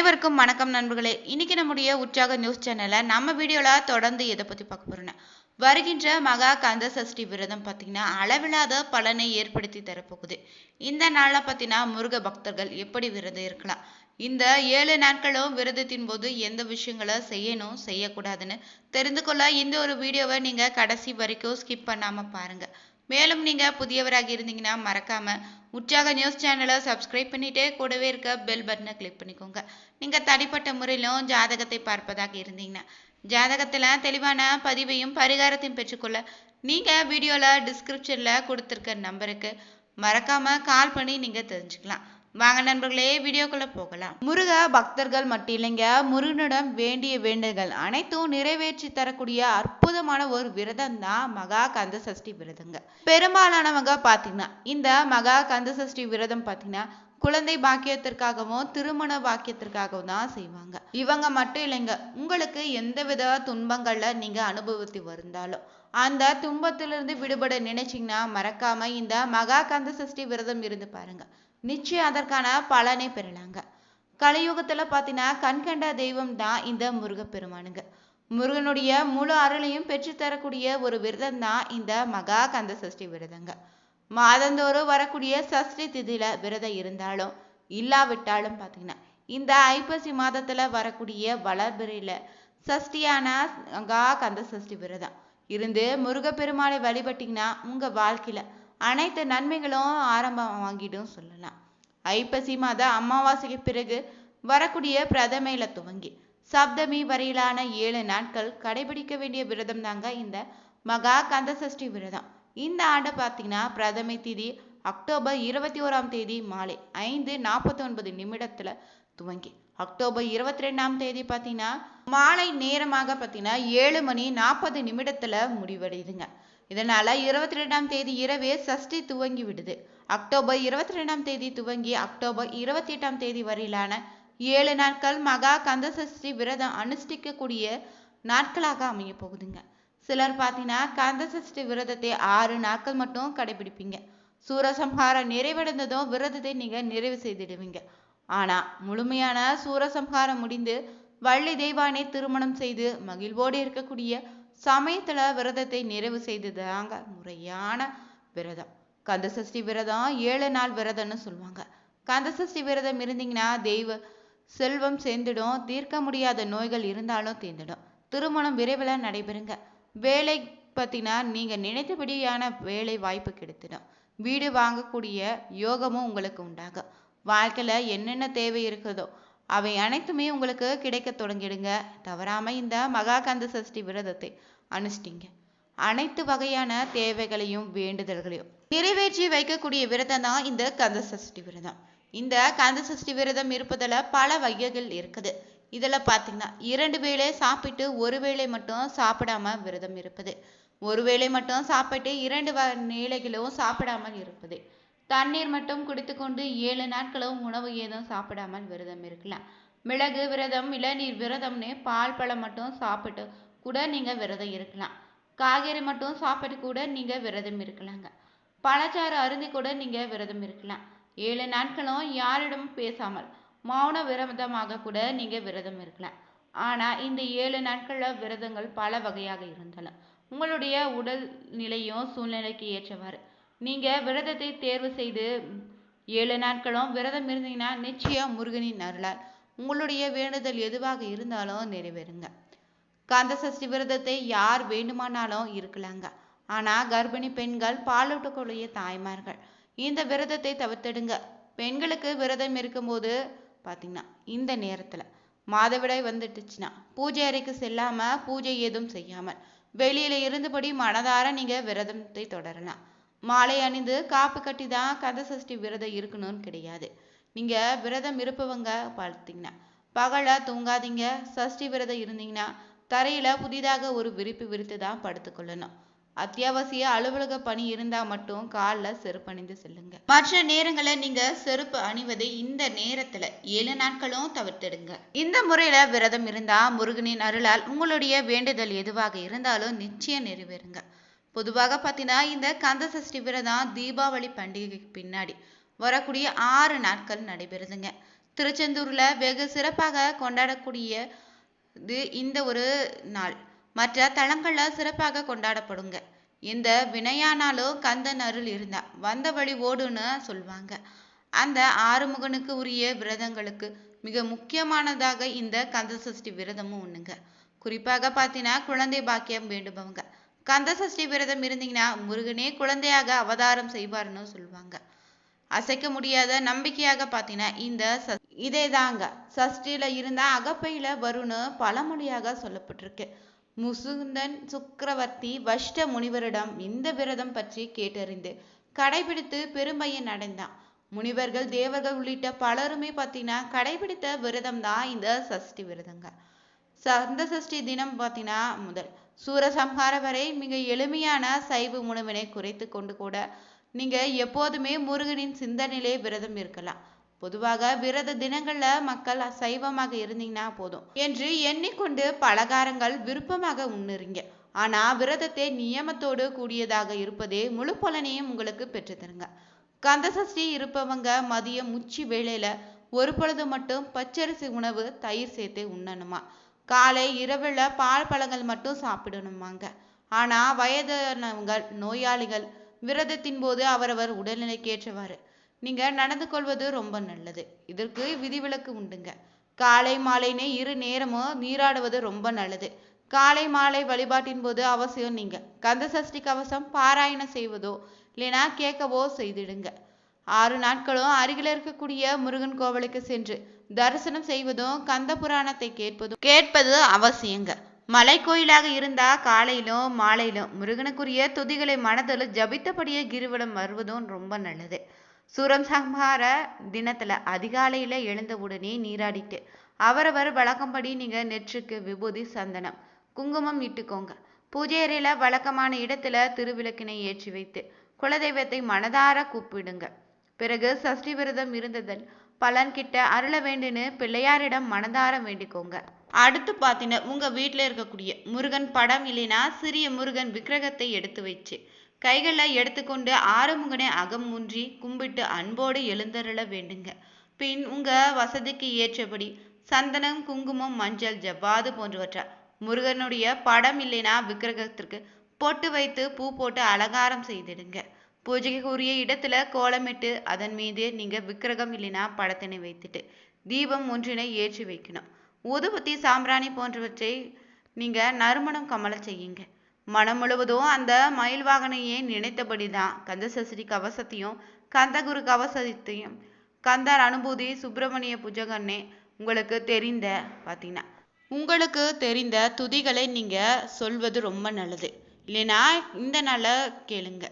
அனைவருக்கும் வணக்கம் நண்பர்களே. இன்னைக்கு நம்முடைய உற்சாக நியூஸ் சேனல்ல நம்ம வீடியோல தொடர்ந்து எதை பத்தி பார்க்க போறோம்னா வருகின்ற மகா கந்த சஷ்டி விரதம் பாத்தீங்கன்னா அளவில்லாத பலனை ஏற்படுத்தி தரப்போகுது. இந்த நாளில் பார்த்தீங்கன்னா முருக பக்தர்கள் எப்படி விரதம் இருக்கலாம்? இந்த ஏழு நாட்களும் விரதத்தின் போது எந்த விஷயங்களை செய்யணும் செய்யக்கூடாதுன்னு தெரிந்து கொள்ள இந்த ஒரு வீடியோவை நீங்க கடைசி வரைக்கும் ஸ்கிப் பண்ணாம பாருங்க. மேலும் நீங்க புதியவராக இருந்தீங்கன்னா மறக்காமல் உற்சாக நியூஸ் சேனலை சப்ஸ்கிரைப் பண்ணிட்டே கூடவே இருக்க பெல் பட்டனை கிளிக் பண்ணிக்கோங்க. நீங்க தனிப்பட்ட முறையிலும் ஜாதகத்தை பார்ப்பதாக இருந்தீங்கன்னா ஜாதகத்துல தெளிவான பதிவையும் பரிகாரத்தையும் பெற்றுக்கொள்ள நீங்க வீடியோவில் டிஸ்கிரிப்ஷன்ல கொடுத்துருக்க நம்பருக்கு மறக்காம கால் பண்ணி நீங்கள் தெரிஞ்சுக்கலாம். வாங்க நண்பர்களே வீடியோக்குள்ள போகலாம். முருக பக்தர்கள் மட்டும் இல்லைங்க முருகனிடம் வேண்டிய வேண்டுகள் அனைத்தும் நிறைவேற்றி தரக்கூடிய அற்புதமான ஒரு விரதம் தான் மகா கந்த சஷ்டி விரதங்க. பெரும்பாலானவங்க பாத்தீங்கன்னா இந்த மகா கந்த சஷ்டி விரதம் பாத்தீங்கன்னா குழந்தை பாக்கியத்திற்காகவும் திருமண பாக்கியத்திற்காகவும் தான் செய்வாங்க. இவங்க மட்டும் இல்லைங்க உங்களுக்கு எந்த வித துன்பங்கள்ல நீங்க அனுபவித்து வருந்தாலும் அந்த துன்பத்திலிருந்து விடுபட நினைச்சிங்கன்னா மறக்காம இந்த மகா கந்த சஷ்டி விரதம் இருந்து பாருங்க. நிச்சயம் அதற்கான பலனை பெறலாங்க. கலையுகத்துல பாத்தீங்கன்னா கண்கண்ட தெய்வம் தான் இந்த முருகப்பெருமானுங்க. முருகனுடைய முழு அருளையும் பெற்று தரக்கூடிய ஒரு விரதம் தான் இந்த மகா கந்த சஷ்டி விரதங்க. மாதந்தோறும் வரக்கூடிய சஷ்டி திதியில விரதம் இருந்தாலும் இல்லாவிட்டாலும் பாத்தீங்கன்னா இந்த ஐப்பசி மாதத்துல வரக்கூடிய வளர்பிறையில சஷ்டியான மகா கந்த சஷ்டி விரதம். இருந்து முருகப்பெருமானை வழிபட்டீங்கன்னா உங்க வாழ்க்கையில அனைத்து நன்மைகளும் ஆரம்பம் வாங்கிடும் சொல்லலாம். ஐப்பசி மாத அமாவாசைக்கு பிறகு வரக்கூடிய பிரதமையில துவங்கி சப்தமி வரையிலான ஏழு நாட்கள் கடைபிடிக்க வேண்டிய விரதம் தாங்க இந்த மகா கந்த சஷ்டி விரதம். இந்த ஆண்டு பார்த்தீங்கன்னா பிரதமை தேதி அக்டோபர் இருபத்தி ஓராம் தேதி மாலை ஐந்து நாற்பத்தி ஒன்பது நிமிடத்துல துவங்கி அக்டோபர் இருபத்தி ரெண்டாம் தேதி பார்த்தீங்கன்னா மாலை நேரமாக பார்த்தீங்கன்னா ஏழு மணி நாற்பது நிமிடத்துல முடிவடையுதுங்க. இதனால இருபத்தி ரெண்டாம் தேதி இரவே சஷ்டி துவங்கி விடுது. அக்டோபர் இருபத்தி ரெண்டாம் தேதி துவங்கி அக்டோபர் இருபத்தி எட்டாம் தேதி வரையிலான ஏழு நாட்கள் மகா கந்த சஷ்டி விரதம் அனுஷ்டிக்கக்கூடிய நாட்களாக அமைய போகுதுங்க. சிலர் பார்த்தீங்கன்னா கந்த சஷ்டி விரதத்தை ஆறு நாட்கள் மட்டும் கடைபிடிப்பீங்க. சூரசம்ஹாரம் நிறைவடைந்ததும் விரதத்தை நீங்கள் நிறைவு செய்திடுவீங்க. ஆனால் முழுமையான சூரசம்ஹாரம் முடிந்து வள்ளி தெய்வானை திருமணம் செய்து மகிழ்வோடு இருக்கக்கூடிய சமயத்தில் விரதத்தை நிறைவு செய்ததாங்க முறையான விரதம். கந்த சஷ்டி விரதம் ஏழு நாள் விரதம்னு சொல்லுவாங்க. கந்த சஷ்டி விரதம் இருந்தீங்கன்னா தெய்வ செல்வம் சேர்ந்துடும். தீர்க்க முடியாத நோய்கள் இருந்தாலும் தீர்ந்துடும். திருமணம் விரைவில் நடைபெறுங்க. வேலை பத்தினா நீங்கள் நினைத்தபடியான வேலை வாய்ப்பு கிடைத்திடும். வீடு வாங்கக்கூடிய யோகமும் உங்களுக்கு உண்டாகும். வாழ்க்கையில என்னென்ன தேவை இருக்குதோ அவை அனைத்துமே உங்களுக்கு கிடைக்க தொடங்கிடுங்க. தவறாமல் இந்த மகாகந்த சஷ்டி விரதத்தை அனுஷ்டிங்க. அனைத்து வகையான தேவைகளையும் வேண்டுதல்களையும் நிறைவேற்றி வைக்கக்கூடிய விரதம் தான் இந்த கந்த சஷ்டி விரதம். இந்த கந்த சஷ்டி விரதம் இருப்பதில் பல வகைகள் இருக்குது. இதில் பார்த்தீங்கன்னா இரண்டு வேளை சாப்பிட்டு ஒரு வேளை மட்டும் சாப்பிடாம விரதம் இருப்பது. ஒரு வேளை மட்டும் சாப்பிட்டு இரண்டு வேளைகளும் சாப்பிடாமல் இருப்பது. தண்ணீர் மட்டும் குடித்துக்கொண்டு ஏழு நாட்களும் உணவு ஏதும் சாப்பிடாமல் விரதம் இருக்கலாம். மிளகு விரதம் இளநீர் விரதம்னு பால் பழம் மட்டும் சாப்பிட்டு கூட நீங்கள் விரதம் இருக்கலாம். காய்கறி மட்டும் சாப்பிட்டு கூட நீங்க விரதம் இருக்கலாங்க. பழச்சாறு அருந்தி கூட நீங்க விரதம் இருக்கலாம். ஏழு நாட்களும் யாரிடமும் பேசாமல் மௌன விரதமாக கூட நீங்க விரதம் இருக்கலாம். ஆனா இந்த ஏழு நாட்கள்ல விரதங்கள் பல வகையாக இருந்தாலும் உங்களுடைய உடல் நிலையும் சூழ்நிலைக்கு ஏற்றவாறு. நீங்க விரதத்தை தேர்வு செய்து ஏழு நாட்களும் விரதம் இருந்தீங்கன்னா நிச்சயம் முருகனின் அருளால் உங்களுடைய வேண்டுதல் எதுவாக இருந்தாலும் நிறைவேறுங்க. கந்த சஷ்டி விரதத்தை யார் வேண்டுமானாலும் இருக்கலாங்க. ஆனால் கர்ப்பிணி பெண்கள் பாலூட்டக்கூடிய தாய்மார்கள். இந்த விரதத்தை தவிர்த்திடுங்க. பெண்களுக்கு விரதம் இருக்கும்போது பார்த்திங்கன்னா இந்த நேரத்தில் மாதவிடாய் வந்துட்டுச்சுன்னா பூஜை அறைக்கு செல்லாமல் பூஜை ஏதும் செய்யாமல் வெளியில் இருந்தபடி மனதார நீங்கள் விரதத்தை தொடரலாம். மாலை அணிந்து காப்பு கட்டி தான் கந்த சஷ்டி விரதம் இருக்கணும்னு கிடையாது. நீங்கள் விரதம் இருப்பவங்க பார்த்தீங்கன்னா பகல தூங்காதீங்க. சஷ்டி விரதம் இருந்தீங்கன்னா தரையில புதிதாக ஒரு விரிப்பு விரித்து தான் படுத்துக்கொள்ளணும் அத்தியாவசிய அலுவலக பணி இருந்தா மட்டும் காலில் செருப்பு அணிந்து செல்லுங்க. மற்ற நேரங்களை நீங்க செருப்பு அணிவதை இந்த நேரத்துல ஏழு நாட்களும் தவிர்த்திடுங்க. இந்த முறையில விரதம் இருந்தா முருகனின் அருளால் உங்களுடைய வேண்டுதல் எதுவாக இருந்தாலும் நிச்சயம் நிறைவேறுங்க. பொதுவாக பார்த்தீங்கன்னா இந்த கந்த சஷ்டி விரதம் தீபாவளி பண்டிகைக்கு பின்னாடி வரக்கூடிய ஆறு நாட்கள் நடைபெறுதுங்க. திருச்செந்தூர்ல வெகு சிறப்பாக கொண்டாடக்கூடிய இது இந்த ஒரு நாள். மற்ற தலங்கள்ல சிறப்பாக கொண்டாடப்படுங்க. இந்த வினையானாலும் கந்தன் அருள் இருந்தா வந்த வழி ஓடுன்னு சொல்லுவாங்க அந்த ஆறுமுகனுக்கு உரிய விரதங்களுக்கு மிக முக்கியமானதாக இந்த கந்த சஷ்டி விரதமும் ஒண்ணுங்க குறிப்பாக பார்த்தீங்கன்னா குழந்தை பாக்கியம் வேண்டுபவங்க. கந்த சஷ்டி விரதம் இருந்தீங்கன்னா முருகனே குழந்தையாக அவதாரம் செய்வார்னு சொல்லுவாங்க அசைக்க முடியாத நம்பிக்கையாக பார்த்தீங்கன்னா இந்த இதே இதேதாங்க. சஷ்டியில இருந்தா அகப்பையில வரும்னு பழமொழியாக சொல்லப்பட்டிருக்கு. முசுந்தன் சுக்கரவர்த்தி வஷ்ட முனிவரிடம் இந்த விரதம் பற்றி கேட்டறிந்து கடைபிடித்து பெருமையன் அடைந்தான் முனிவர்கள் தேவர்கள் உள்ளிட்ட பலருமே பார்த்தீங்கன்னா கடைபிடித்த விரதம் தான் இந்த சஷ்டி விரதங்க. சந்த சஷ்டி தினம் பார்த்தீங்கன்னா முதல். சூரசம்ஹார வரை மிக எளிமையான சைவ உணவினை குறைத்து கொண்டு கூட நீங்க எப்போதுமே முருகனின் சிந்தனையிலே விரதம் இருக்கலாம். பொதுவாக விரத தினங்கள்ல மக்கள் சைவமாக இருந்தீங்கன்னா போதும் என்று எண்ணிக்கொண்டு பலகாரங்கள் விருப்பமாக உண்ணுறீங்க. ஆனா விரதத்தை நியமத்தோடு கூடியதாக இருப்பதே முழு பலனையும் உங்களுக்கு பெற்றுத்தருங்க. கந்தசஷ்டி இருப்பவங்க மதியம் உச்சி வேளையில ஒரு பொழுது மட்டும் பச்சரிசி உணவு தயிர் சேர்த்து உண்ணணுமா? காலை இரவுல பால் பழங்கள் மட்டும் சாப்பிடணுமாங்க. ஆனா வயதானவங்கள் நோயாளிகள் விரதத்தின் போது அவரவர் உடல்நிலைக்கேற்றவாறு நீங்க நடந்து கொள்வது ரொம்ப நல்லது. இதற்கு விதிவிலக்கு உண்டுங்க. காலை மாலைனே இரு நேரமும் நீராடுவது ரொம்ப நல்லது. காலை மாலை வழிபாட்டின் போது அவசியம் நீங்க. கந்த சஷ்டி கவசம் பாராயணம் செய்வதோ இல்லைனா கேட்கவோ செய்திடுங்க. ஆறு நாட்களும் அருகில் இருக்கக்கூடிய முருகன் கோவிலுக்கு சென்று தரிசனம் செய்வதும் கந்த புராணத்தை கேட்பதும் கேட்பது அவசியங்க. மலை கோயிலாக இருந்தா காலையிலும் மாலையிலும் முருகனுக்குரிய துதிகளை மனதில் ஜபித்தபடியே கிரிவலம் வருவதும் ரொம்ப நல்லது. சூரம் சம்ஹார தினத்தில் அதிகாலையில் எழுந்த உடனே நீராடிட்டு. அவரவர் வழக்கம்படி நீங்கள் நெற்றுக்கு விபூதி சந்தனம் குங்குமம் இட்டுக்கோங்க. பூஜை அறையில் வழக்கமான இடத்துல திருவிளக்கினை ஏற்றி வைத்து குலதெய்வத்தை மனதார கூப்பிடுங்க. பிறகு சஷ்டி விரதம் இருந்ததன் பலன் கிட்ட அருள வேண்டுன்னு பிள்ளையாரிடம் மனதார வேண்டிக்கோங்க. அடுத்து பார்த்தீங்கன்னா உங்கள் வீட்டில் இருக்கக்கூடிய முருகன் படம் இல்லைன்னா சிறிய முருகன் விக்கிரகத்தை எடுத்து வச்சு கைகளில் எடுத்துக்கொண்டு ஆறுமுகனை அகம் கும்பிட்டு அன்போடு எழுந்தருள வேண்டுங்க. பின் உங்க வசதிக்கு ஏற்றபடி சந்தனம் குங்குமம் மஞ்சள் ஜவ்வாது போன்றவற்றை முருகனுடைய படம் இல்லைனா விக்கிரகத்திற்கு பொட்டு வைத்து பூ போட்டு அலங்காரம் செய்திடுங்க. பூஜைக்குரிய இடத்துல கோலமிட்டு அதன் மீது நீங்க விக்கிரகம் இல்லைனா படத்தினை வைத்துட்டு தீபம் ஒன்றினை ஏற்றி வைக்கணும். ஊதுபத்தி சாம்பிராணி போன்றவற்றை நீங்க நறுமணம் கமல செய்யுங்க. மனம் முழுவதும் அந்த மயில் வாகனையே நினைத்தபடி தான் கந்த கவசத்தையும் கந்தகுரு கவசத்தையும் கந்தர் அனுபூதி சுப்பிரமணிய புஜகன்னே உங்களுக்கு தெரிந்த பார்த்தீங்கன்னா உங்களுக்கு தெரிந்த துதிகளை நீங்க சொல்வது ரொம்ப நல்லது. இல்லைனா இந்த நாளை கேளுங்க.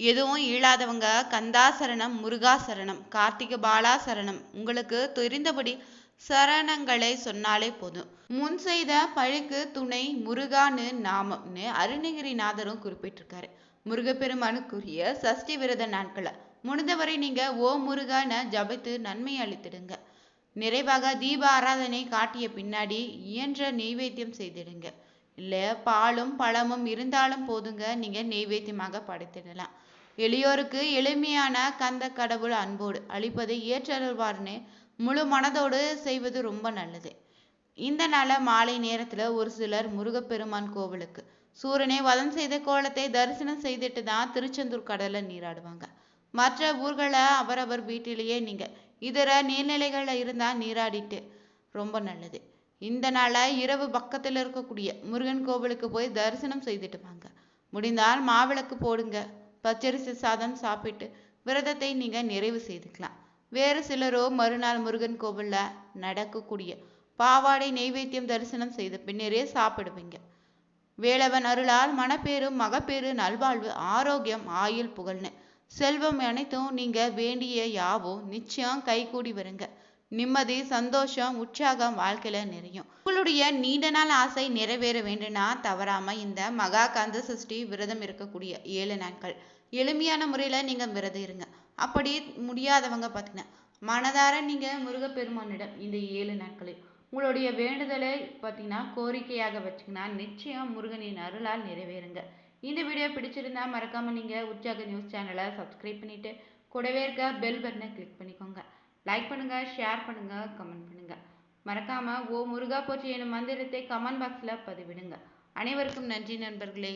எதுவும் இயலாதவங்க கந்தா சரணம் முருகா சரணம் கார்த்திக பாலா சரணம் உங்களுக்கு தெரிந்தபடி சரணங்களை சொன்னாலே போதும். முன் செய்த பழிக்கு துணை முருகான்னு நாமம்னு அருணகிரிநாதரும் குறிப்பிட்டிருக்காரு. முருகப்பெருமானுக்குரிய சஷ்டி விரத நாட்களை முடிந்தவரை நீங்க ஓ முருகான ஜபித்து நன்மை அளித்திடுங்க. நிறைவாக தீப ஆராதனை காட்டிய பின்னாடி இயன்ற நெய்வேத்தியம் செய்திடுங்க. இல்ல பாலும் பழமும் இருந்தாலும் போதுங்க நீங்க நெய்வேத்தியமாக படைத்திடலாம். எளியோருக்கு எளிமையான கந்த கடவுள் அன்போடு அளிப்பதை ஏற்றருள்வார்னு முழு மனதோடு செய்வது ரொம்ப நல்லது. இந்த நாள மாலை நேரத்துல ஒரு சிலர் முருகப்பெருமான் கோவிலுக்கு. சூரனை வதம் செய்த கோலத்தை தரிசனம் செய்துட்டு தான் திருச்செந்தூர் கடல்ல நீராடுவாங்க. மற்ற ஊர்களை அவரவர் வீட்டிலேயே நீங்க இதர நீர்நிலைகள்ல இருந்தா நீராடிட்டு ரொம்ப நல்லது. இந்த நாள இரவு பக்கத்துல இருக்கக்கூடிய முருகன் கோவிலுக்கு போய் தரிசனம் செய்துட்டு வாங்க. முடிந்தால் மாவிளக்கு போடுங்க. பச்சரிசி சாதம் சாப்பிட்டு விரதத்தை நீங்க நிறைவு செய்துக்கலாம். வேறு சிலரோ மறுநாள் முருகன் கோவிலில் நடக்கக்கூடிய பாவாடை நெய்வேத்தியம் தரிசனம் செய்த பின்னரே சாப்பிடுவீங்க. வேலவன் அருளால் மனப்பேறு மகப்பேறு நல்வாழ்வு ஆரோக்கியம் ஆயுள் புகழ்னு. செல்வம் அனைத்தும் நீங்க வேண்டிய யாவும் நிச்சயம் கைகூடி வருங்க. நிம்மதி சந்தோஷம் உற்சாகம் வாழ்க்கையில நிறையும். உங்களுடைய நீண்ட நாள் ஆசை நிறைவேற வேண்டும்னா தவறாம இந்த மகா கந்த சஷ்டி விரதம் இருக்கக்கூடிய ஏழு நாட்கள். எளிமையான முறையில நீங்க விரதம் இருங்க. அப்படி முடியாதவங்க பார்த்தீங்கன்னா மனதார நீங்கள் முருகப்பெருமானிடம் இந்த ஏழு நாட்களில் உங்களுடைய வேண்டுதலை பார்த்தீங்கன்னா கோரிக்கையாக வச்சீங்கன்னா நிச்சயம் முருகனின் அருளால் நிறைவேறுங்க. இந்த வீடியோ பிடிச்சிருந்தா மறக்காமல் நீங்கள் உற்சாக நியூஸ் சேனலை சப்ஸ்கிரைப் பண்ணிவிட்டு கூடவே இருக்க பெல் பட்டனை கிளிக் பண்ணிக்கோங்க. லைக் பண்ணுங்கள் ஷேர் பண்ணுங்கள் கமெண்ட் பண்ணுங்கள் மறக்காமல் ஓ முருகா போற்றி எனும் மந்திரத்தை கமெண்ட் பாக்ஸில் பதிவிடுங்க. அனைவருக்கும் நன்றி நண்பர்களே.